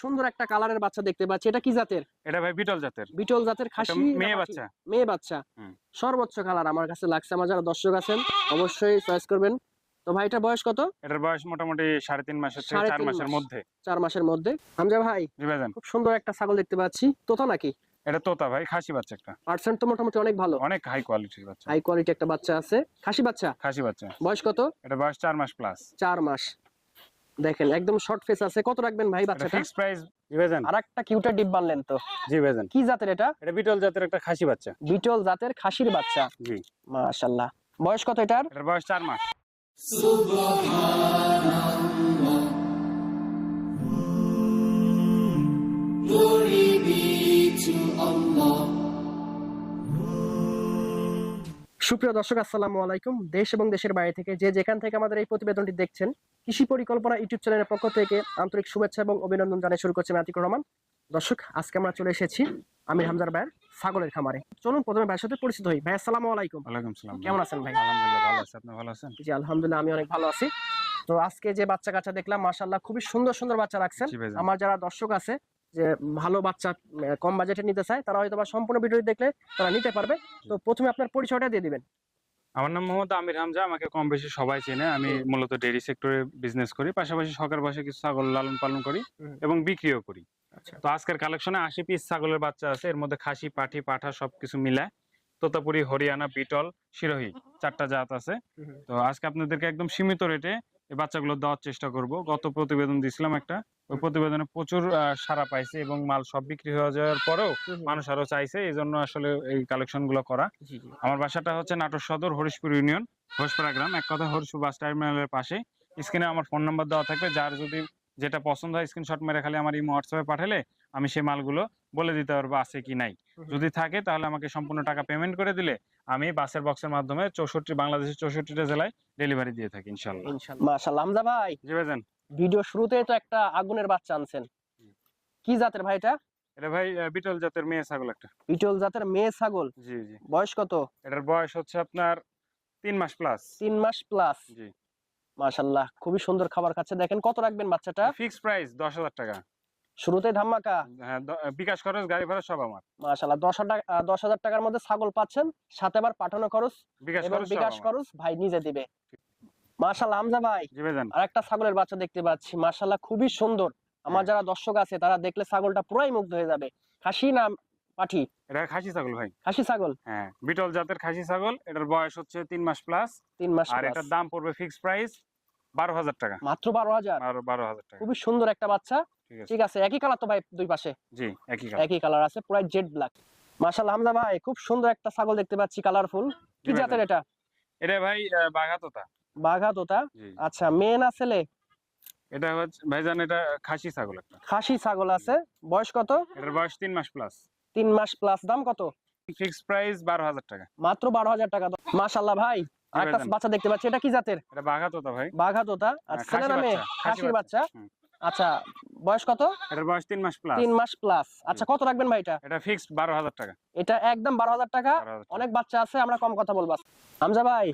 সুন্দর একটা কালারের বাচ্চা দেখতে পাচ্ছি। এটা কি জাতের? এটা ভাই বিটল জাতের। বিটল জাতের খাসি মেয়ে বাচ্চা। মেয়ে বাচ্চা। সর্বোচ্চ কালার আমার কাছে লাগছে। আমার যারা দর্শক আছেন অবশ্যই চয়েস করবেন। তো ভাইটা বয়স কত? এটার বয়স মোটামুটি সাড়ে তিন মাসের চার মাসের মধ্যে। চার মাসের মধ্যে। হামজা ভাই খুব সুন্দর একটা ছাগল দেখতে পাচ্ছি। তোতা নাকি? এটা তোতা ভাই খাসি বাচ্চা একটা। পার্সেন্ট তো মোটামুটি অনেক ভালো। অনেক হাই কোয়ালিটির বাচ্চা। হাই কোয়ালিটি একটা বাচ্চা আছে। খাসি বাচ্চা? খাসি বাচ্চা। বয়স কত? এটা বয়স চার মাস প্লাস চার মাস। দেখেন একদম শর্ট ফেস আছে। কত রাখবেন ভাই বাচ্চাটা? ফিক্স প্রাইস জি ভাইজান। আর একটা কিউটার ডিপ বানলেন তো। জি ভাইজান। কি জাতের এটা? এটা বিটল জাতের একটা খাসি বাচ্চা। বিটল জাতের খাসির বাচ্চা। জি। মাশাআল্লাহ। বয়স কত এটার? এটার বয়স 4 মাস। Glory সুপ্রিয় দর্শক আসসালামু আলাইকুম। দেশ এবং দেশের বাইরে থেকে যে যেখান থেকে আমাদের এই প্রতিবেদনটি দেখছেন কৃষি পরিকল্পনা ইউটিউব চ্যানেলের পক্ষ থেকে আন্তরিক শুভেচ্ছা এবং অভিনন্দন জানিয়ে শুরু করছে আতিকুর রহমান। দর্শক আজকে আমরা চলে এসেছি আমির হামজার ভাইয়ের ছাগলের খামারে। চলুন প্রথমে ভাইয়ের সাথে পরিচিত হই। ভাই আসসালামু আলাইকুম। ওয়ালাইকুম সালাম কেমন আছেন ভাই? আলহামদুলিল্লাহ ভালো আছে। আপনি ভালো আছেন? জি আলহামদুলিল্লাহ আমি অনেক ভালো আছি। তো আজকে যে বাচ্চা কাচ্চা দেখলাম মাশাল্লাহ খুবই সুন্দর সুন্দর বাচ্চা রাখছেন। আমার যারা দর্শক আছে যে ভালো বাচ্চা কম বাজেটে নিতে চায় তারা হয়তো বা সম্পূর্ণ ভিডিও দেখলে তারা নিতে পারবে। তো প্রথমে আপনার পরিচয়টা দিয়ে দিবেন। আমার নাম মোহাম্মদ আমির হামজা আমাকে কম বেশি সবাই চেনে। আমি মূলত ডেইরি সেক্টরে বিজনেস করি পাশাপাশি শখের বসে কিছু ছাগল লালন পালন করি এবং বিক্রিও করি। আচ্ছা। তো আজকের কালেকশনে আশি পিস ছাগলের বাচ্চা আছে এর মধ্যে খাসি পাঠি পাঠা সবকিছু মিলায়। তোতাপুরি হরিয়ানা বিটল শিরোহী চারটা জাত আছে। তো আজকে আপনাদেরকে একদম সীমিত রেটে এই বাচ্চাগুলো দেওয়ার চেষ্টা করব। গত প্রতিবেদন দিছিলাম একটা। ওই প্রতিবেদনে প্রচুর সারা পাইছে এবং মাল সব বিক্রি হয়ে যাওয়ার পরেও মানুষ আরও চাইছে। এই জন্য আসলে এই কালেকশনগুলো করা আমার বাসাটা হচ্ছে নাটোর সদর হরিশপুর ইউনিয়ন হরিশপুরা গ্রাম। এক কথা হরিশপুর বাস টার্মিনালের পাশে। স্ক্রিনে আমার ফোন নাম্বার দেওয়া থাকবে। যার যদি যেটা পছন্দ হয় স্ক্রিনশট মেরে খালি আমার এই হোয়াটসঅ্যাপে পাঠালে আমি সেই মালগুলো বলে দিতে পারব আছে কি নাই। যদি থাকে তাহলে আমাকে সম্পূর্ণ টাকা পেমেন্ট করে দিলে আমি বাসের বক্সের মাধ্যমে চৌষট্টি বাংলাদেশের চৌষট্টিটা জেলায় ডেলিভারি দিয়ে থাকি ইনশাল্লাহ হামজা ভাই জি ভাইজান। ভিডিও শুরুতেই তো একটা আগুনের বাচ্চা আনছেন। কি জাতের ভাই এটা? এটা ভাই বিটল জাতের মেয়ে ছাগল একটা। বিটল জাতের মেয়ে ছাগল? জি জি। বয়স কত? এটার বয়স হচ্ছে আপনার তিন মাস প্লাস তিন মাস প্লাস জি। মাশাল্লাহ খুবই সুন্দর খাবার খাচ্ছে। দেখেন কত রাখবেন বাচ্চাটা? ফিক্স প্রাইস দশ হাজার টাকা। শুরুতে ধামাকা? হ্যাঁ বিকাশ খরচ গাড়ি ভাড়া সব আমার। দশ হাজার টাকা দশ হাজার টাকার মধ্যে ছাগল পাচ্ছেন সাথে আবার পাঠানো খরচ বিকাশ এবং বিকাশ। খরচ ভাই নিজে দিবে। মাশাল্লাহ হামজা ভাই জি ভাইজান আর একটা ছাগলের বাচ্চা দেখতে পাচ্ছি মাশাল্লাহ খুবই সুন্দর। আমার হ্যাঁ। যারা দর্শক আছে তারা দেখলে ছাগলটা পুরাই মুগ্ধ হয়ে যাবে। খাসি না পাঠি। এটা খাসি ছাগল ভাই। খাসি ছাগল? হ্যাঁ বিটল জাতের খাসি ছাগল। এটার বয়স হচ্ছে তিন মাস প্লাস তিন মাস আর এটার দাম পড়বে ফিক্স প্রাইস বারো হাজার টাকা। মাত্র বারো হাজার? আরও বারো হাজার টাকা। খুবই সুন্দর একটা বাচ্চা। ঠিক আছে। একই কালার তো ভাই দুই পাশে? জি একই কালার একই কালার আছে পুরাই জেড ব্ল্যাক মাশাল্লাহ হামজা ভাই খুব সুন্দর একটা ছাগল দেখতে পাচ্ছি কালারফুল কি জাতের এটা? এটা ভাই বাঘা তোতা বাঘা তোতা আচ্ছা মেয়ে না ছেলে? এটা হচ্ছে ভাইজান এটা খাসি ছাগল একটা। খাসি ছাগল আছে। বয়স কত? এটার বয়স তিন মাস প্লাস তিন মাস প্লাস দাম কত? ফিক্স প্রাইস বারো হাজার টাকা। মাত্র বারো হাজার টাকা। মাশাল্লাহ ভাই একটা বাচ্চা দেখতে পাচ্ছি এটা কি জাতের? এটা বাঘা তোতা ভাই। বাঘা তোতা হ্যাঁ, আচ্ছা ছেলে না মেয়ে খাসি খাসির বাচ্চা। আচ্ছা বয়স কত? এটার বয়স তিন মাস প্লাস তিন মাস প্লাস আচ্ছা কত রাখবেন ভাই এটা? এটা ফিক্সড বারো হাজার টাকা। এটা একদম বারো হাজার টাকা। অনেক বাচ্চা আছে আমরা কম কথা বলব। হামজা ভাই।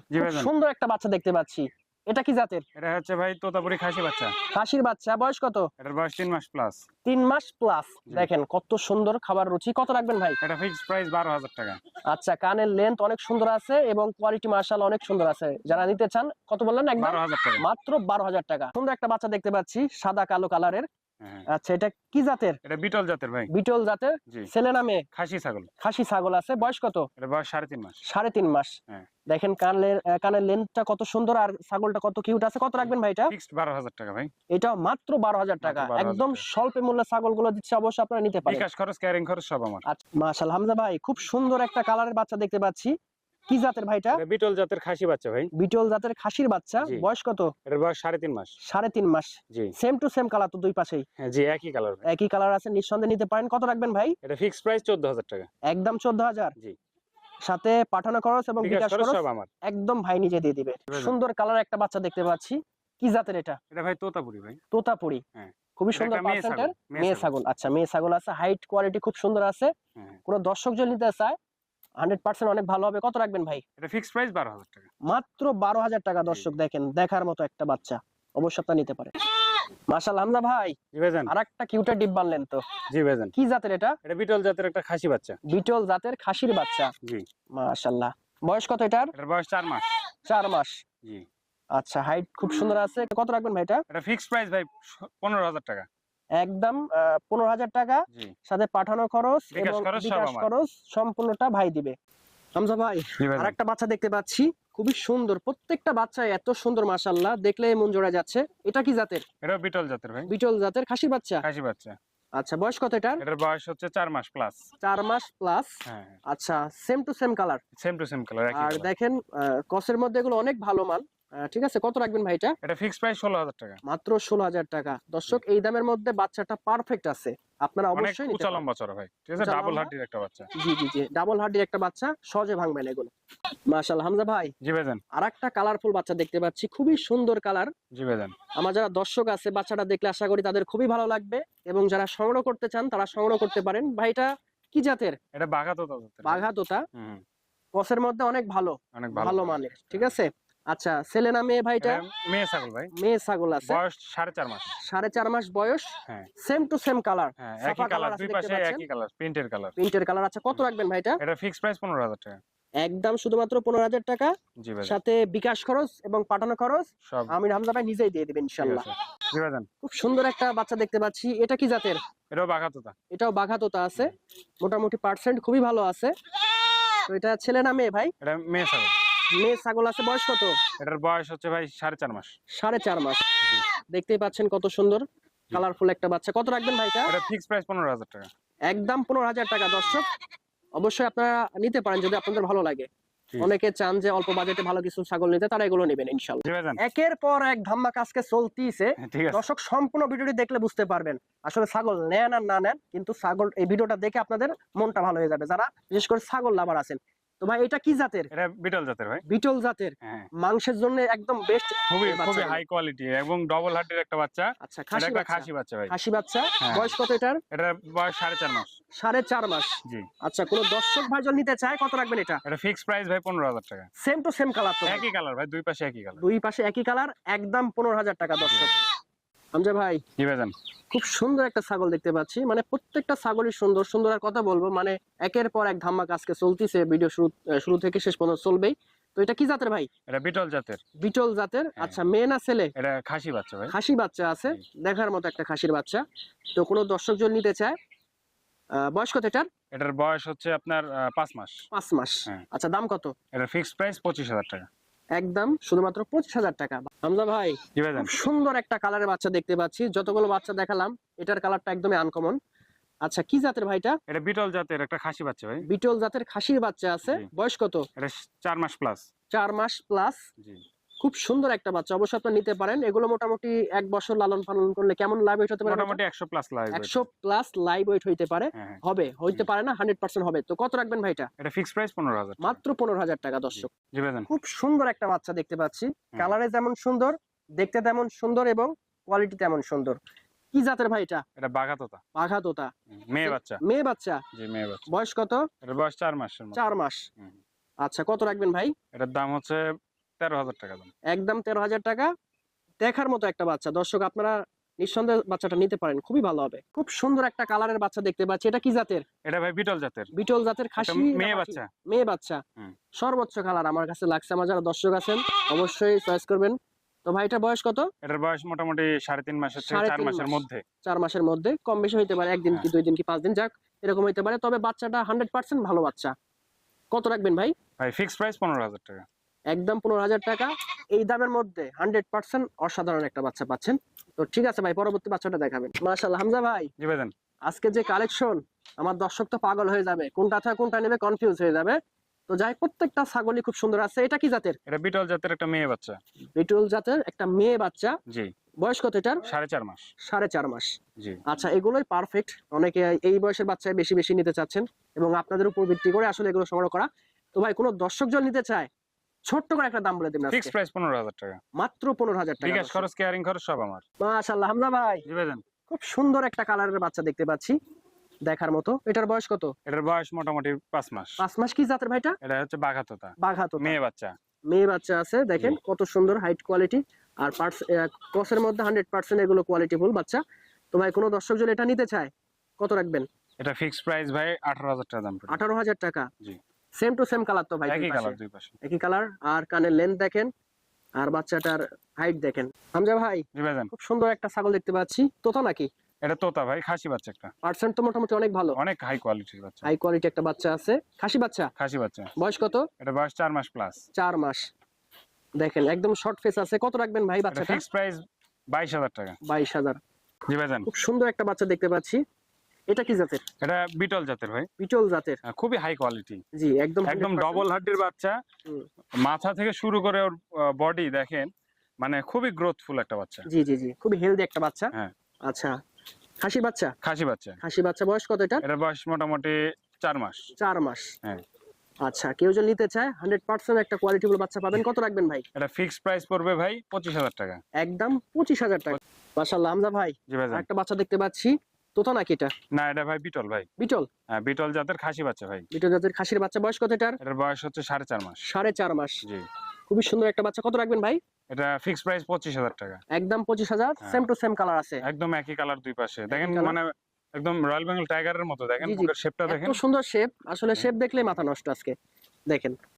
সুন্দর একটা বাচ্চা দেখতে পাচ্ছি। এটা কি জাতের? এটা হচ্ছে ভাই তোতাপুরি খাসি বাচ্চা। খাসির বাচ্চা। বয়স কত? এটার বয়স 3 মাস প্লাস 3 মাস প্লাস দেখেন কত সুন্দর খাবার রুচি। কত রাখবেন ভাই? এটা ফিক্সড প্রাইস বারো হাজার টাকা। আচ্ছা কানের লেন্থ অনেক সুন্দর আছে এবং কোয়ালিটি মার্শাল অনেক সুন্দর আছে। যারা নিতে চান কত বললেন একদম বারো হাজার টাকা। মাত্র বারো হাজার টাকা। সুন্দর একটা বাচ্চা দেখতে পাচ্ছি সাদা কালো কালারের আচ্ছা এটা কি জাতের? এটা বিটল জাতের ভাই। বিটল জাতের? ছেলে নামে খাসি ছাগল। খাসি ছাগল আছে। বয়স কত? এটা বয়স সাড়ে তিন মাস। সাড়ে তিন মাস। হ্যাঁ। দেখেন কানের কানের লেন্থটা কত সুন্দর আর ছাগলটা কত কিউট আছে। কত রাখবেন ভাই এটা? ফিক্সড বারো হাজার টাকা ভাই। এটাও মাত্র বারো হাজার টাকা। একদম স্বল্প মূল্যে ছাগলগুলো দিচ্ছে অবশ্যই আপনারা নিতে পারেন। বিকাশ খরচ ক্যারিং খরচ সব আমার। আচ্ছা মাশাল হামজা ভাই খুব সুন্দর একটা কালারের বাচ্চা দেখতে পাচ্ছি। কি জাতের ভাইটা বিটল জাতের খাসি বাচ্চা ভাই। বিটল জাতের খাসির বাচ্চা। বয়স কত? এটার বয়স সাড়ে তিন মাস। সাড়ে তিন মাস। জি। সেম টু সেম কালার তো দুই পাশেই। হ্যাঁ জি একই কালার একই কালার আছে নিঃসন্দেহে নিতে পারেন। কত রাখবেন ভাই? এটা ফিক্সড প্রাইস চোদ্দ হাজার টাকা। একদম চোদ্দ হাজার? জি। সাথে পাঠানো খরচ এবং বিকাশ খরচ একদম ভাই নিজে দিয়ে দিবে। সুন্দর কালার একটা বাচ্চা দেখতে পাচ্ছি। কি জাতের এটা? এটা ভাই তোতাপুরি ভাই। তোতাপুরি। হ্যাঁ। খুবই সুন্দর পার্সেন্টের মেয়ে। ছাগল। আচ্ছা মেয়ে ছাগল আছে। হাইট কোয়ালিটি খুব সুন্দর আছে। হ্যাঁ। কোনো দর্শক যদি নিতে চায় হান্ড্রেড পার্সেন্ট অনেক ভালো হবে। কত রাখবেন ভাই? এটা ফিক্সড প্রাইস বারো হাজার টাকা। মাত্র বারো হাজার টাকা দর্শক দেখেন দেখার মতো একটা বাচ্চা। আপনারা নিতে পারেন। মাশাআল্লাহ হামজা ভাই জি ভাইজান। আর একটা ডিপ বানলেন তো। জি ভাইজান। কি জাতের এটা? এটা বিটল জাতের একটা খাসি বাচ্চা। বিটল জাতের খাসির বাচ্চা। জি। মাশাআল্লাহ। বয়স কত এটার? এটার বয়স চার মাস। মাস। জি। আচ্ছা হাইট খুব সুন্দর আছে। কত রাখবেন ভাই এটা? এটা ফিক্সড প্রাইস ভাই পনেরো হাজার টাকা। একদম পনেরো হাজার টাকা। সাথে পাঠানো খরচ বিকাশ এবং খরচ বিকাশ খরচ সম্পূর্ণটা ভাই দিবে। হামজা ভাই ভাইজান আরেকটা বাচ্চা দেখতে পাচ্ছি। খুবই সুন্দর প্রত্যেকটা বাচ্চা এত সুন্দর মাশাল্লাহ দেখলে মন জোড়া যাচ্ছে। এটা কি জাতের? এটাও বিটল জাতের ভাই। বিটল জাতের খাসি বাচ্চা? খাসি বাচ্চা। আচ্ছা বয়স কত এটার? এটার বয়স হচ্ছে চার মাস প্লাস চার মাস প্লাস হ্যাঁ। আচ্ছা same to same colour same to same colour আর। দেখেন কসের মধ্যে এগুলো অনেক ভালো মাল। ঠিক আছে কত রাখবেন ভাই এটা? এটা ফিক্সড প্রাইস ষোলো হাজার টাকা। মাত্র ষোলো হাজার টাকা। দর্শক এই দামের মধ্যে বাচ্চাটা পারফেক্ট আছে। আপনারা অবশ্যই নিতে পারেন। লম্বা চড়া ভাই। ঠিক আছে ডাবল? একটা বাচ্চা। জি জি জি ডাবল হার্ডির একটা বাচ্চা সহজে ভাঙবেন এগুলো। মাশাআল্লাহ হামজা ভাই। জি ভাইজান। আর একটা কালারফুল বাচ্চা দেখতে পাচ্ছি খুবই সুন্দর কালার জি ভাইজান। আমার যারা দর্শক আছে বাচ্চাটা দেখলে আশা করি তাদের খুবই ভালো লাগবে। এবং যারা সংগ্রহ করতে চান তারা সংগ্রহ করতে পারেন। ভাইটা কি জাতের? এটা বাঘা তোতা কসের মধ্যে অনেক ভালো। অনেক ভালো। ভালো মানের ঠিক আছে? আচ্ছা ছেলে না মেয়ে ভাইটা? মেয়ে ছাগল ভাই। মেয়ে ছাগল আছে। বয়স সাড়ে চার মাস। সাড়ে চার মাস বয়স? হ্যাঁ। সেম টু সেম কালার হ্যাঁ একই কালার দুই পাশে একই কালার প্রিন্টের কালার প্রিন্টের কালার আছে কত রাখবেন ভাইটা? এটা ফিক্সড প্রাইস পনেরো হাজার টাকা। একদম শুধুমাত্র পনেরো হাজার টাকা। জি ভাই। সাথে বিকাশ খরচ এবং পাঠানো খরচ। সব। আমির হামজা ভাই নিজেই দিয়ে দিবেন ইনশাল্লাহ। খুব সুন্দর একটা বাচ্চা দেখতে পাচ্ছি। এটা কি জাতের? এটাও বাঘা তোতা এটাও বাঘাতোতা আছে। মোটামুটি পার্সেন্ট খুবই ভালো আছে। তো এটা ছেলে না মেয়ে ভাই? এটা মেয়ে ছাগল। মেয়ে ছাগল আছে বয়স কত? এটার বয়স হচ্ছে ভাই সাড়ে চার মাস। সাড়ে চার মাস। দেখতেই পাচ্ছেন কত সুন্দর কালারফুল একটা বাচ্চা। কত রাখবেন ভাইটা এটা? ফিক্সড প্রাইস পনেরো হাজার টাকা। একদম পনেরো হাজার টাকা দর্শক। অবশ্যই আপনারা নিতে পারেন যদি আপনাদের ভালো লাগে। অনেকে চান যে অল্প বাজেটে ভালো কিছু ছাগল নিতে তারা এগুলো নেবেন ইনশাল্লাহ। একের পর এক ধাম্মা কাজকে চলতিছে। দর্শক সম্পূর্ণ ভিডিওটি দেখলে বুঝতে পারবেন আসলে ছাগল নেন আর না নেন কিন্তু ছাগল এই ভিডিওটা দেখে আপনাদের মনটা ভালো হয়ে যাবে। যারা বিশেষ করে ছাগল লাভার আছেন তো ভাই এটা কি জাতের? এটা বিটল জাতের ভাই। বিটল জাতের। হ্যাঁ। মাংসের জন্য একদম বেস্ট খুবই খুবই হাই কোয়ালিটি এবং ডবল হাড্ডির একটা বাচ্চা। আচ্ছা খাসি বাচ্চা। খাসি বাচ্চা ভাই। খাসি বাচ্চা। হ্যাঁ। বয়স কত এটার? এটার বয়স সাড়ে চার মাস। সাড়ে চার মাস। জি। আচ্ছা কোনো দর্শক ভাই যদি নিতে চায় কত রাখবেন এটা? এটা ফিক্সড প্রাইস ভাই পনেরো হাজার টাকা। সেম টু সেম কালার তো একই কালার ভাই দুই পাশে একই কালার দুই পাশে একই কালার একদম পনেরো হাজার টাকা দর্শক। আমজা ভাই জি ভাইজান। খুব সুন্দর একটা ছাগল দেখতে পাচ্ছি। মানে প্রত্যেকটা ছাগলই সুন্দর সুন্দর আর কথা বলব। মানে একের পর এক ধাম্মা কাজকে চলতিছে ভিডিও শুরু শুরু থেকে শেষ পর্যন্ত চলবেই। তো এটা কি জাতের ভাই? এটা বিটল জাতের। বিটল জাতের? হ্যাঁ। আচ্ছা মেয়ে না ছেলে? এটা খাসি বাচ্চা ভাই। খাসি বাচ্চা আছে। দেখার মতো একটা খাসির বাচ্চা। তো কোনো দর্শক জন নিতে চায় বয়স কত এটার? এটার বয়স হচ্ছে আপনার পাঁচ মাস। পাঁচ মাস। হ্যাঁ। আচ্ছা দাম কত? এটা ফিক্সড প্রাইস পঁচিশ হাজার টাকা। একদম শুধুমাত্র পঁচিশ হাজার টাকা। হামজা ভাই সুন্দর একটা কালারের বাচ্চা দেখতে পাচ্ছি। যতগুলো বাচ্চা দেখালাম এটার কালারটা একদমই আনকমন আচ্ছা কি জাতের ভাইটা এটা? বিটল জাতের একটা খাসি বাচ্চা ভাই। বিটল জাতের খাসির বাচ্চা আছে। বয়স কত? এটা চার মাস প্লাস চার মাস প্লাস জি। খুব সুন্দর একটা বাচ্চা। অবশ্যই আপনি নিতে পারেন। এগুলো মোটামুটি এক বছর লালন পালন করলে কেমন লাইভ ওয়েট হতে পারে মোটামুটি একশো প্লাস লাগবে একশো প্লাস লাইভ ওয়েট হইতে পারে। হ্যাঁ হ্যাঁ। হবে হইতে পারে না হান্ড্রেড পার্সেন্ট হবে। তো কত রাখবেন ভাইটা? এটা ফিক্সড প্রাইস পনেরো হাজার টাকা। মাত্র পনেরো হাজার টাকা দর্শক। জি ভাইজান। খুব সুন্দর একটা বাচ্চা দেখতে পাচ্ছি। কালারে যেমন সুন্দর দেখতে তেমন সুন্দর এবং কোয়ালিটি তেমন সুন্দর। কি জাতের ভাই এটা? এটা বাঘা তোতা বাঘা তোতা মেয়ে বাচ্চা। মেয়ে বাচ্চা? জি মেয়ে বাচ্চা। বয়স কত? এটার বয়স চার মাসের মতো। চার মাস। আচ্ছা কত রাখবেন ভাই? এটার দাম হচ্ছে তেরো হাজার টাকা দাম। একদম তেরো হাজার টাকা। দেখার মতো একটা বাচ্চা। দর্শক আপনারা নিঃসন্দেহে বাচ্চাটা নিতে পারেন। খুবই ভালো হবে। খুব সুন্দর একটা কালারের বাচ্চা দেখতে পাচ্ছি। এটা কি জাতের? এটা ভাই বিটল জাতের। বিটল জাতের খাসি মেয়ে বাচ্চা? মেয়ে বাচ্চা। সর্বোচ্চ কালার আমার কাছে লাগছে। আমার যারা দর্শক আছেন অবশ্যই চয়েস করবেন। তো ভাই এটা বয়স কত? এটার বয়স মোটামুটি সাড়ে তিন মাসের চার তিন মাসের মধ্যে। চার মাসের মধ্যে। কম বেশি হইতে পারে একদিন কি দুই দিন কি পাঁচ দিন যাক এরকম হইতে পারে। তবে বাচ্চাটা হান্ড্রেড পার্সেন্ট ভালো বাচ্চা। কত রাখবেন ভাই? ভাই ফিক্সড প্রাইস পনেরো হাজার টাকা। একদম পনেরো হাজার টাকা। এই দামের মধ্যে হান্ড্রেড পার্সেন্ট অসাধারণ একটা বাচ্চা পাচ্ছেন। তো ঠিক আছে ভাই পরবর্তী বাচ্চাটা দেখাবেন। মাশাল্লাহ হামজা ভাই জি আজকে যে কালেকশন আমার দর্শক তো পাগল হয়ে যাবে। কোনটা থেকে কোনটা নেবে কনফিউজ হয়ে যাবে। তো যাই প্রত্যেকটা ছাগলই খুব সুন্দর আছে। এটা কি জাতের? এটা বিটল জাতের একটা মেয়ে বাচ্চা। বিটল জাতের একটা মেয়ে বাচ্চা। জি। বয়স কত এটার? সাড়ে চার মাস। সাড়ে চার মাস। জি। আচ্ছা এগুলোই পারফেক্ট অনেকে এই বয়সের বাচ্চায় বেশি বেশি নিতে চাচ্ছেন এবং আপনাদের উপর ভিত্তি করে আসলে এগুলো সংগ্রহ করা। তো ভাই কোনো দর্শক জন নিতে চায় ছোট্ট করে একটা দাম বলে আজকে। ফিক্সড প্রাইস পনেরো হাজার টাকা। মাত্র পনেরো হাজার টাকা বিকাশ খরচ কেয়ারিং খরচ সব আমার। মাশাল্লাহ হামজা ভাই। জি ভাইজান। খুব সুন্দর একটা কালারের বাচ্চা দেখতে পাচ্ছি। দেখার মতো। এটার বয়স কত? এটার বয়স মোটামুটি পাঁচ মাস। পাঁচ মাস কি জাতের ভাইটা? এটা হচ্ছে বাঘা তোতা বাঘা তো মেয়ে বাচ্চা। মেয়ে বাচ্চা আছে দেখেন কত সুন্দর হাইট কোয়ালিটি। আর পার্টস ক্রসের মধ্যে হান্ড্রেড পার্সেন্ট এগুলো কোয়ালিটি ফুল বাচ্চা। তো ভাই কোনো দর্শক যদি এটা নিতে চায় কত রাখবেন? এটা ফিক্সড প্রাইস ভাই আঠারো হাজার টাকা দাম পড়বে। আঠারো হাজার টাকা। জি। সেম টু সেম কালার তো ভাই একই কালার দুই পাশে। একই কালার আর কানের লেন্থ দেখেন আর বাচ্চাটার হাইট দেখেন। হামজা ভাই জি ভাইজান। খুব সুন্দর একটা ছাগল দেখতে পাচ্ছি। তোতা নাকি? এটা তোতা ভাই খাসি বাচ্চা একটা। পার্সেন্ট তো মোটামুটি অনেক ভালো। অনেক হাই কোয়ালিটির বাচ্চা। হাই কোয়ালিটি একটা বাচ্চা আছে। খাসি বাচ্চা? খাসি বাচ্চা। বয়স কত? এটা বয়স চার মাস প্লাস চার মাস। দেখেন একদম শর্ট ফেস আছে। কত রাখবেন ভাই বাচ্চাটা? ফিক্সড প্রাইস বাইশ হাজার টাকা। বাইশ হাজার। জি ভাইজান। খুব সুন্দর একটা বাচ্চা দেখতে পাচ্ছি। এটা কি জাতের? এটা বিটল জাতের ভাই। পিটল জাতের। হ্যাঁ, খুবই হাই কোয়ালিটি জি একদম একদম 100% ডবল হাড্ডির বাচ্চা। মাথা থেকে শুরু করে ওর বডি দেখেন মানে খুবই গ্রোথফুল একটা বাচ্চা। জি জি জি খুবই হেলদি একটা বাচ্চা। হ্যাঁ। আচ্ছা খাসি বাচ্চা? খাসি বাচ্চা। খাসি বাচ্চা বয়স কত এটা এটা বয়স মোটামুটি চার মাস। চার মাস। হ্যাঁ। আচ্ছা কেউ যদি নিতে চায় হান্ড্রেড পার্সেন্ট একটা কোয়ালিটিফুল বাচ্চা পাবেন। কত রাখবেন ভাই? এটা ফিক্সড প্রাইস পড়বে ভাই পঁচিশ হাজার টাকা। একদম পঁচিশ হাজার টাকা। মাশাল্লাহ হামজা ভাই একটা বাচ্চা দেখতে পাচ্ছি। তোতা নাকি এটা? না এটা ভাই বিটল ভাই। বিটল? হ্যাঁ বিটল জাতের খাসি বাচ্চা ভাই। বিটল জাতের খাসির বাচ্চা বয়স কত এটার? এটার বয়স হচ্ছে সাড়ে চার মাস। সাড়ে চার মাস। জি। খুবই সুন্দর একটা বাচ্চা। কত রাখবেন ভাই? এটা ফিক্সড প্রাইস পঁচিশ হাজার টাকা। একদম পঁচিশ হাজার হ্যাঁ। সেম টু সেম কালার আছে। একদম একই কালার দুই পাশে। দেখেন মানে একদম রয়্যাল বেঙ্গল টাইগারের মতো। দেখেন শেপটা দেখেন। সুন্দর শেপ আসলে শেপ দেখলেই মাথা নষ্ট আজকে। দেখেন।